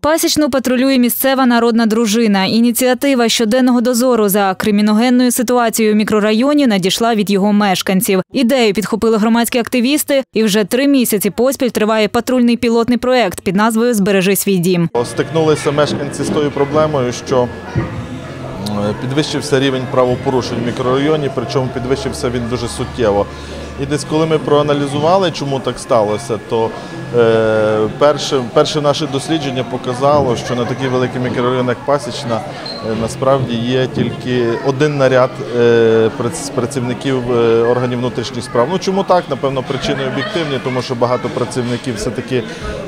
Пасічну патрулює місцева народна дружина. Ініціатива щоденного дозору за криміногенною ситуацією в мікрорайоні надійшла від його мешканців. Ідею підхопили громадські активісти, і вже три місяці поспіль триває патрульний пілотний проект під назвою Збережи свій дім. Стикнулися мешканці з тою проблемою, що підвищився рівень правопорушень в мікрорайоні, причому підвищився він дуже суттєво. І десь коли ми проаналізували, чому так сталося, то е, перше, перше наше дослідження показало, що на такий великий мікрорайон, як Пасічна, е, насправді є тільки один наряд е, працівників е, органів внутрішніх справ. Ну чому так? Напевно, причини об'єктивні, тому що багато працівників все-таки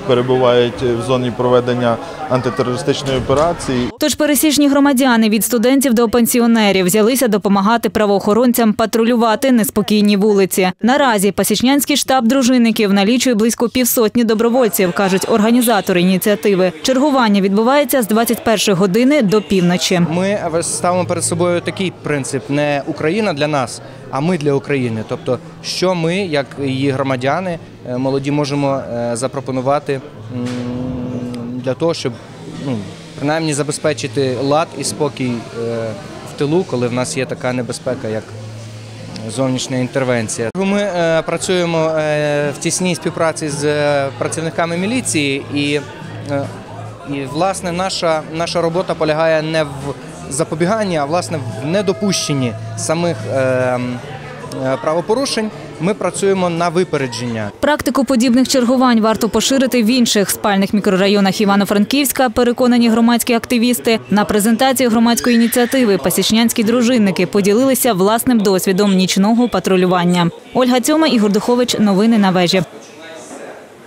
перебувають в зоні проведення антитерористичної операції. Тож пересічні громадяни від студентів до пенсіонерів взялися допомагати правоохоронцям патрулювати неспокійні вулиці. Наразі пасічнянський штаб дружинників налічує близько півсотні добровольців, кажуть організатори ініціативи. Чергування відбувається з 21 години до півночі. Ми ставимо перед собою такий принцип: не Україна для нас, а ми для України. Тобто, що ми, як її громадяни, е, молоді, можемо е, запропонувати для того, щоб ну, принаймні забезпечити лад і спокій е, в тилу, коли в нас є така небезпека, як зовнішня інтервенція. Ми е, працюємо е, в тісній співпраці з працівниками міліції і, і власне наша, наша робота полягає не в запобіганні, а власне в недопущенні самих правопорушень. Ми працюємо на випередження. Практику подібних чергувань варто поширити в інших спальних мікрорайонах Івано-Франківська, переконані громадські активісти. На презентації громадської ініціативи пасічнянські дружинники поділилися власним досвідом нічного патрулювання. Ольга Цьома, Ігор Духович. Новини на вежі.